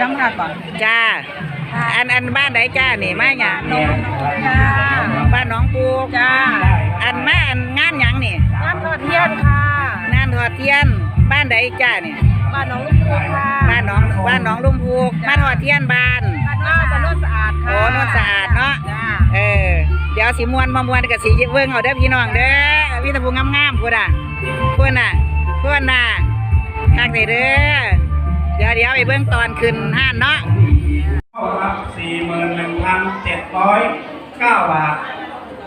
ช้ำหนักก่อนจ้า อันอันบ้านใดจ้านี่มาหยังจ้าบ้านหน้องปูจ้าอันมาอันงานหยังนี่น้ำทอดเทียนค่ะงานทอดเทียน บ้านใดจ้านี่บ้านหน้องลูกปูค่ะบ้านหน้องบ้านหน้องลุมพูกมาทอดเทียนบ้านบ้านโน้นสะอาดค่ะโอ้โน้นสะอาดเนาะจ้าเออเดี๋ยวสิมวนมามวนกับสิเบิ่งเอาเด้อพี่น้องเด้อพี่ตะพูงามๆพุ่นอะพุ่นน่ะพุ่นน่ะคักได้เด้อ เดี๋ยวเดี๋ยวไปเบิ่งตอนขึ้นห้านเนาะครับสี่หมื่นหนึ่งพันเจ็ดร้อยเก้าบาท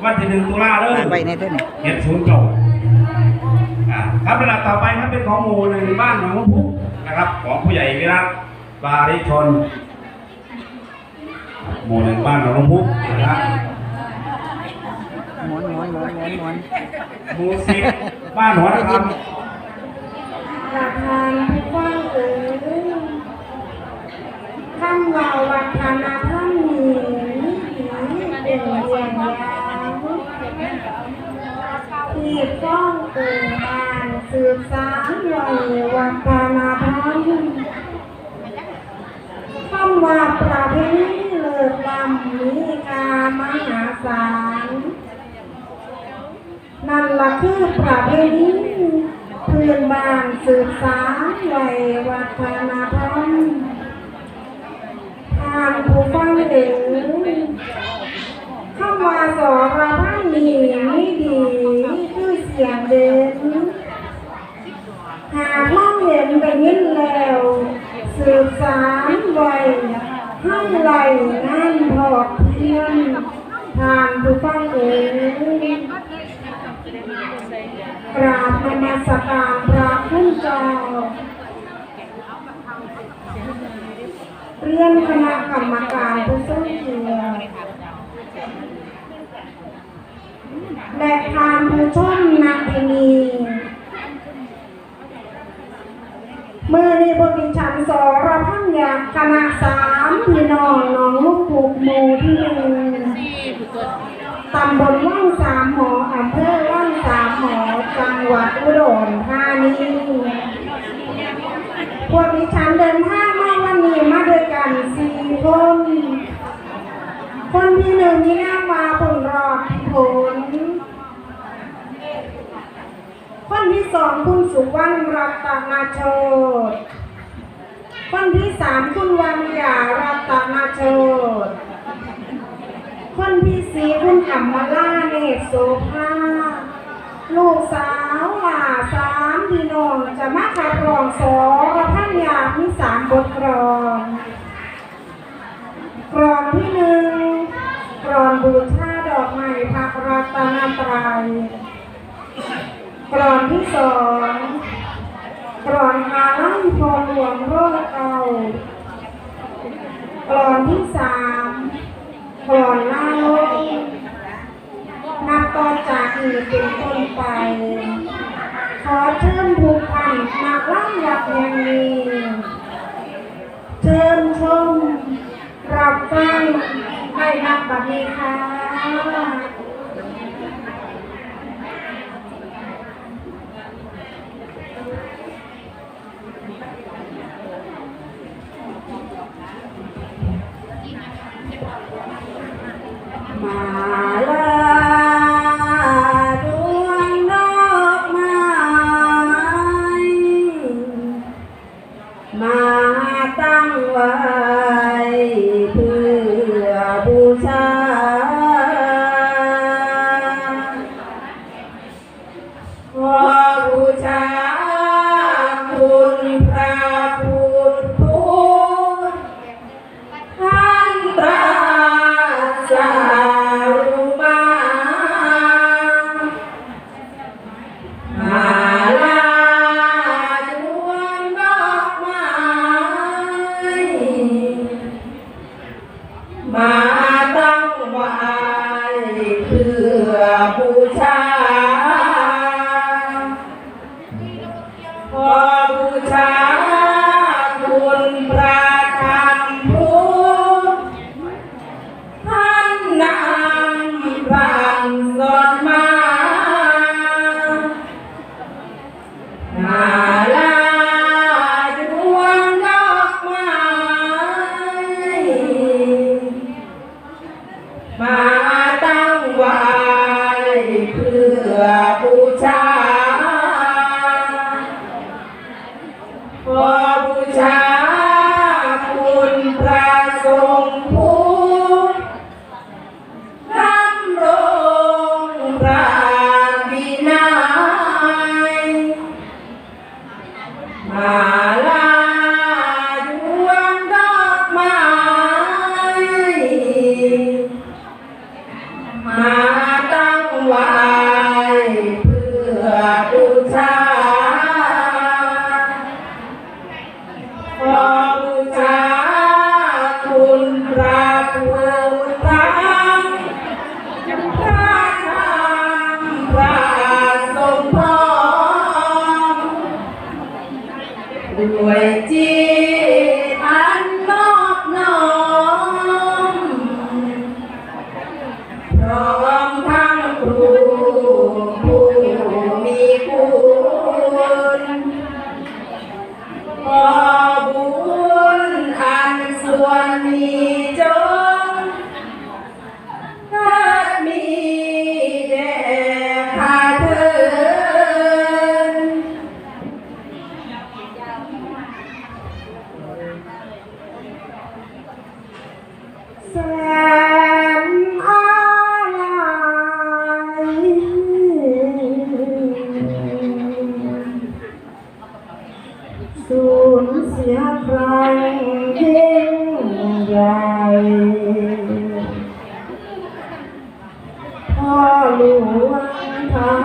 วันที่หนึ่งตุลาเลยไว้ในเท่านี้เห็นศูนย์เก่าอ่าครับระดับต่อไปครับเป็นของหมู่หนึ่งบ้านหนองพุกนะครับ ของผู้ใหญ่วิรัตบาริชนหมู่หนึ่งบ้านหนองพุกนะครับหมุนหมุนหมุนหมุนหมุนหมู่สิบบ้านหัวนะครับประธานผู้กว้างเอ๋ย ท่านวาวัฒนาท่านหนีเป็นเรียงยาวที่ก้องเกิดบานสืบสานไว้วัฒนาธรรมคำว่าประเพณีเลิศล้ำมีกามหาศาลนั่นละคือประเพณีเพื้นบ้านสืบสานไว้วัฒนธรรม ทานผู้ฟังเอ๋ยคำว่าสอระพันนีไม่ดีคือเสียงเด่นหากมองเห็นไปยินแล้ว สืบสานไว้ให้ไหลนั่นพอเพียงทานผู้ฟังเอ๋ย กราบนมัสการพระคุณเจ้าเรีย นคณะกรรมการผู้ทรงเกียรติและทานผู้ชมนาทีนีเมื่อนี้บทฉันสอรพันยาคณะสามพี่น้องน้องลูกผูกหมู่ที่หนึ่งตำบลว่างสามหมออำเภอว่างสามหมอจังหวัดอุดรธานีพวกดิฉันเดินทาง คนคนที่หนึ่งนี่นามาผลรอดผล คนที่สองคุณสุวรรณรัตนาโชตคนที่สามคุณวันยารัตนาโชตคนที่สี่คุณอัมมาล่าเนตโสภาลูกสาวหลาสามพี่น้องจะมาขับรองสอระพันยามีสามบทกรอน กรอนที่หนึ่งกรอนบูชาดอกไม้พระรัตนตรัยกรอนที่สองกรอนอาลัยพรหลวงโรคเก่ากรอนที่สามกรอนล่าโลกนับต่อจากนี้เป็นต้นไป ขอเชิญทุกท่านมาล่ำหยับแห่งนี้เชิญชม รับฟังให้นักบัดนี้ค่ะ ข one สูญเสียใครยิ่งใหญ่พ่อหลวงทา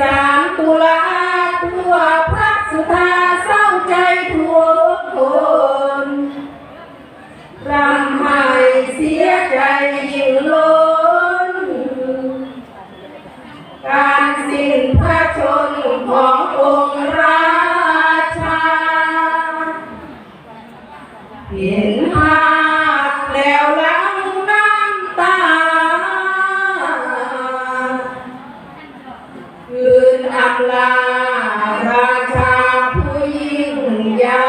สามตุลาตัวพระสุธา อำลาราชาผู้ยิ่งใหญ่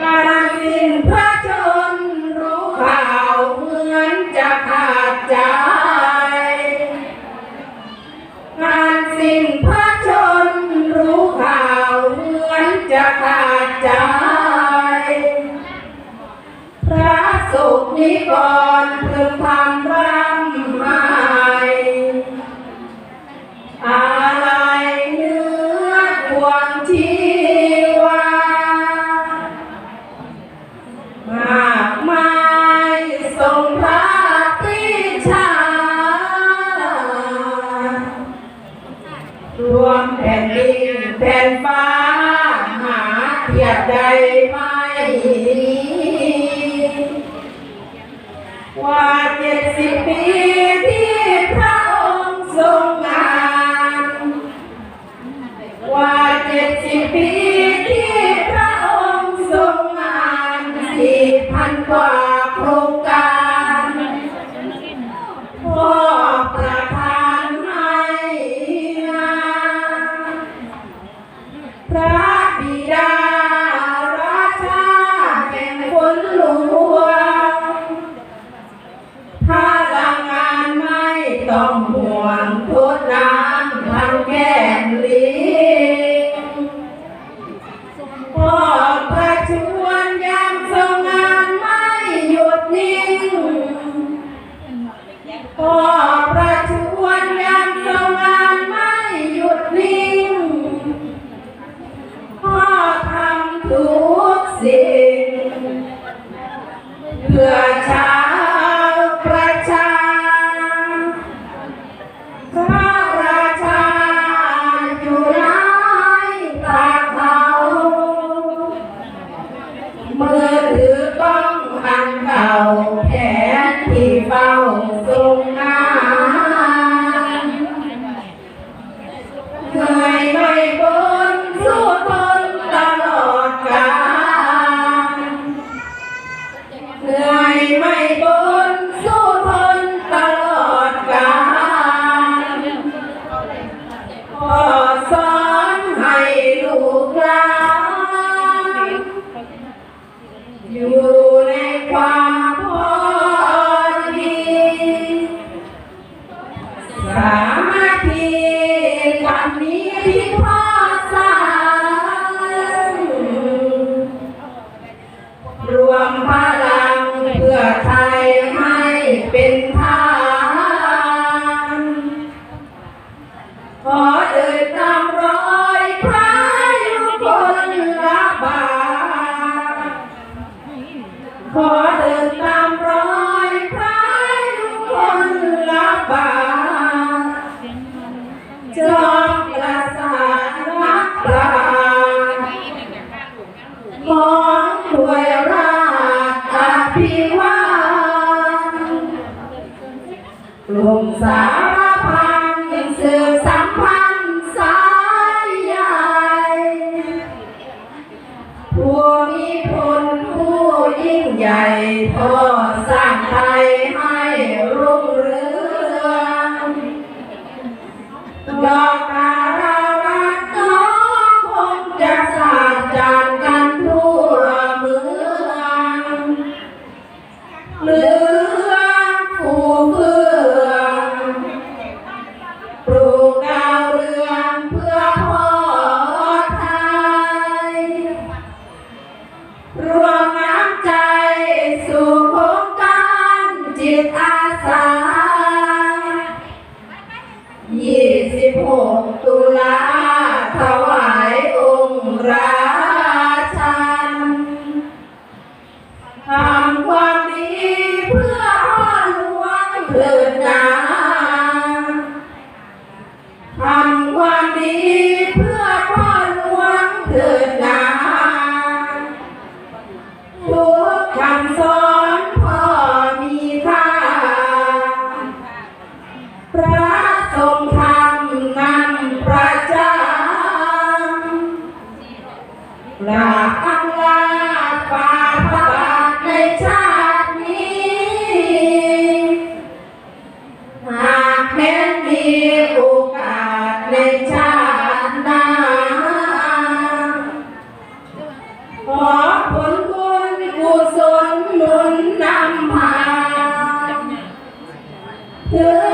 การสิ้นพระชนรู้ข่าวเหมือนจะขาดใจการสิ้นพระชนรู้ข่าวเหมือนจะขาดใจ พระสุนิกรพึงพำร่า ผู้มีพลผู้ยิ่งใหญ่พ่อ ศลหนุนนำพาเธอ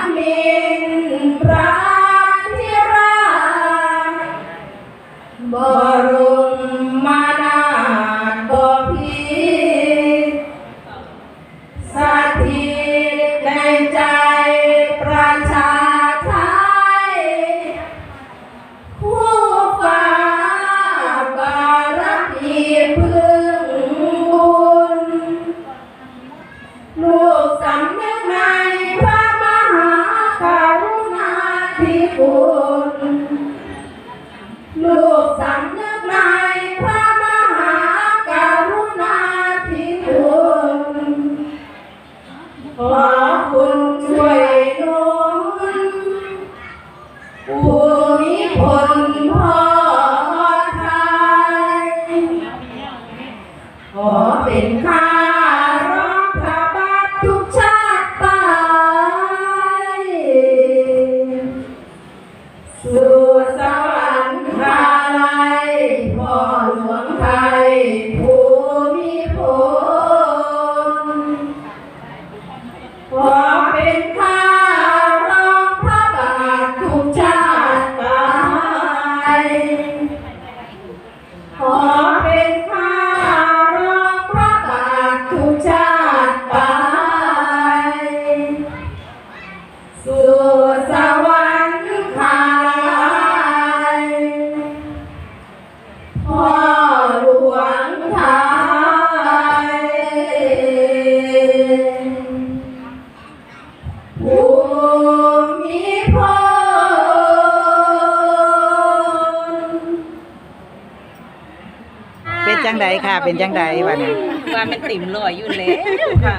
จังใดค่ะ เป็นจังใดวะเนี่ยว่ามันติ่มลอยอยู่แล้วค่ะ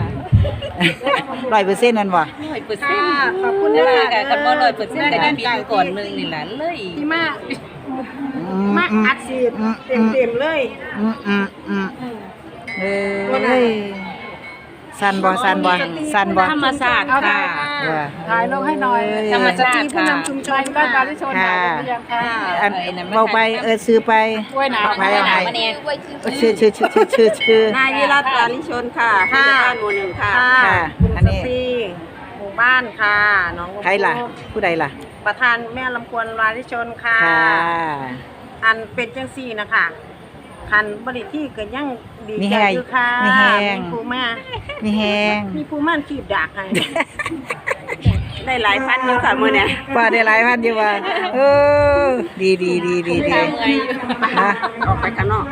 ร้อยเปอร์เซ็นต์นั่นบ่ร้อยเปอร์เซ็นต์ขอบคุณนะคะคันบ่ร้อยเปอร์เซ็นต์ก็ได้ปีก่อนหนึงนี่ล่ะเลยมากมาอัดฉีดเต็มเต็มเลยอืมอืมอืมเอ้ย สันบ่สันบ่สันบ่ธรรมศาสตร์ค่ะเออถ่ายลงให้หน่อยธรรมชาติค่ะชุมชนบ้านบาริชนค่ะยังค่ะอันเบาไปเออซื้อไปกล้วยหนาวเอาไปเอาไปมาเนี่ยชื่อชื่อชื่อชื่อชื่อชื่อนายวิรัตปาลิชนค่ะผู้จัดการหมู่หนึ่งค่ะค่ะอันนี้ที่หมู่บ้านค่ะน้องใครล่ะ ผู้ใดล่ะ ประธานแม่ลำควรวาริชนค่ะค่ะ อันเป็นจังซี่นะคะคันบริที่ก็ยัง ดีมีใจแห้งอยู่ค่ะมีแห้ง มีผู้มามีแฮงมีผู้มาขีบดากให้ ได้หลายพันอยู่ค่ะมื้อเนี้ยว่าได้หลายพันอยู่ว่าเออดีดีดีดีดีเมื่อยอยู่นะออกไปข้างนอก